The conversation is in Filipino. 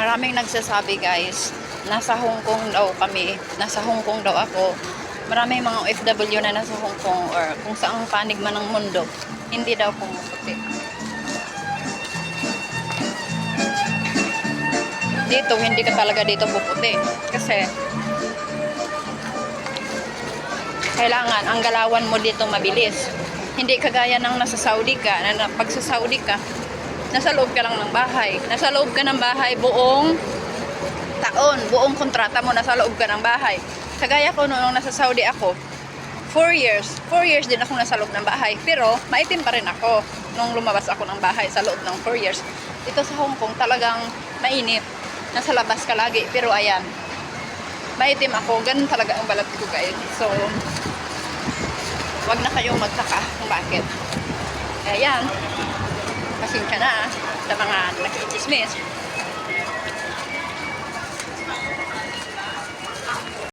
Maraming nagsasabi guys, nasa Hong Kong daw kami, nasa Hong Kong daw ako. Maraming mga OFW na nasa Hong Kong or kung saang panig man ng mundo, hindi daw pumuputi. Dito, hindi ka talaga dito puputi. Kasi, kailangan ang galawan mo dito mabilis. Hindi kagaya ng nasa Saudi ka, na pag sa Saudi ka, nasa loob ka lang ng bahay. Nasa loob ka ng bahay buong taon, buong kontrata mo nasa loob ka ng bahay. Kagaya ko noong nasa Saudi ako, 4 years, 4 years din ako nasa loob ng bahay. Pero maitim pa rin ako nung lumabas ako ng bahay sa loob ng 4 years. Dito sa Hong Kong talagang mainit. Nasa labas ka lagi. Pero ayan, maitim ako. Ganun talaga ang balat ko guys. So, wag na kayong magtaka kung bakit. Ayan, pasensya na ah, sa mga nakikismis.